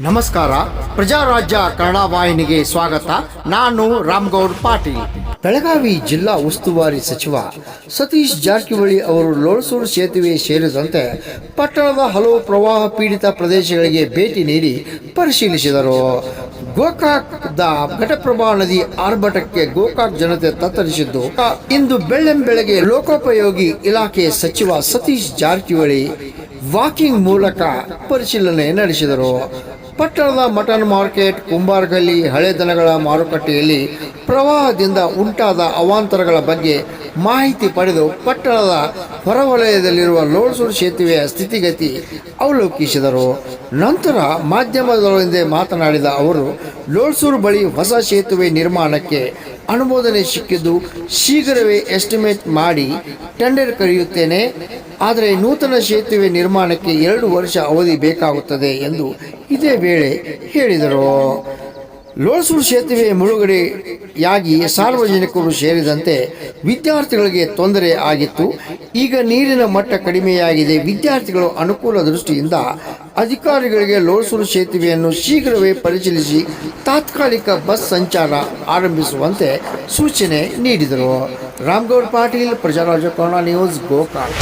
ನಮಸ್ಕಾರ, ಪ್ರಜಾರಾಜ್ಯ ಕನ್ನಡ ವಾಹಿನಿಗೆ ಸ್ವಾಗತ. ನಾನು ರಾಮ್ಗೌಡ್ ಪಾಟೀಲ್. ಬೆಳಗಾವಿ ಜಿಲ್ಲಾ ಉಸ್ತುವಾರಿ ಸಚಿವ ಸತೀಶ್ ಜಾರಕಿಹೊಳಿ ಅವರು ಲೋಳಸೂರು ಸೇತುವೆ ಸೇರಿದಂತೆ ಪಟ್ಟಣದ ಹಲವು ಪ್ರವಾಹ ಪೀಡಿತ ಪ್ರದೇಶಗಳಿಗೆ ಭೇಟಿ ನೀಡಿ ಪರಿಶೀಲಿಸಿದರು. ಗೋಕಾಕ್ದ ಘಟಪ್ರಭಾ ನದಿ ಆರ್ಭಟಕ್ಕೆ ಗೋಕಾಕ್ ಜನತೆ ತತ್ತರಿಸಿದ್ದು, ಇಂದು ಬೆಳ್ಳಂಬೆಳಗ್ಗೆ ಲೋಕೋಪಯೋಗಿ ಇಲಾಖೆ ಸಚಿವ ಸತೀಶ್ ಜಾರಕಿಹೊಳಿ ವಾಕಿಂಗ್ ಮೂಲಕ ಪರಿಶೀಲನೆ ನಡೆಸಿದರು. ಪಟ್ಟಣದ ಮಟನ್ ಮಾರ್ಕೆಟ್, ಕುಂಬಾರ್ಗಲ್ಲಿ ಹಳೆ ದನಗಳ ಮಾರುಕಟ್ಟೆಯಲ್ಲಿ ಪ್ರವಾಹದಿಂದ ಉಂಟಾದ ಅವಾಂತರಗಳ ಬಗ್ಗೆ ಮಾಹಿತಿ ಪಡೆದು ಪಟ್ಟಣದ ಹೊರವಲಯದಲ್ಲಿರುವ ಲೋಳ್ಸೂರು ಸೇತುವೆಯ ಸ್ಥಿತಿಗತಿ ಅವಲೋಕಿಸಿದರು. ನಂತರ ಮಾಧ್ಯಮದೊಂದಿಗೆ ಮಾತನಾಡಿದ ಅವರು ಲೋಳ್ಸೂರು ಬಳಿ ಹೊಸ ಸೇತುವೆ ನಿರ್ಮಾಣಕ್ಕೆ ಅನುಮೋದನೆ ಸಿಕ್ಕಿದ್ದು ಶೀಘ್ರವೇ ಎಸ್ಟಿಮೇಟ್ ಮಾಡಿ ಟೆಂಡರ್ ಕರೆಯುತ್ತೇನೆ. ಆದರೆ ನೂತನ ಸೇತುವೆ ನಿರ್ಮಾಣಕ್ಕೆ ಎರಡು ವರ್ಷ ಅವಧಿ ಬೇಕಾಗುತ್ತದೆ ಎಂದು ಇದೇ ವೇಳೆ ಹೇಳಿದರು ಲೋಳ್ಸೂರು ಸೇತುವೆ ಮುಳುಗಡೆಯಾಗಿ ಸಾರ್ವಜನಿಕರು ಸೇರಿದಂತೆ ವಿದ್ಯಾರ್ಥಿಗಳಿಗೆ ತೊಂದರೆ ಆಗಿತ್ತು. ಈಗ ನೀರಿನ ಮಟ್ಟ ಕಡಿಮೆಯಾಗಿದೆ. ವಿದ್ಯಾರ್ಥಿಗಳು ಅನುಕೂಲ ದೃಷ್ಟಿಯಿಂದ ಅಧಿಕಾರಿಗಳಿಗೆ ಲೋಳ್ಸೂರು ಸೇತುವೆಯನ್ನು ಶೀಘ್ರವೇ ಪರಿಶೀಲಿಸಿ ತಾತ್ಕಾಲಿಕ ಬಸ್ ಸಂಚಾರ ಆರಂಭಿಸುವಂತೆ ಸೂಚನೆ ನೀಡಿದರು. ರಾಮ್ಗೌಡ್ ಪಾಟೀಲ್, ಪ್ರಜಾರಾಜ ನ್ಯೂಸ್ ಗೋಕಾಕ್.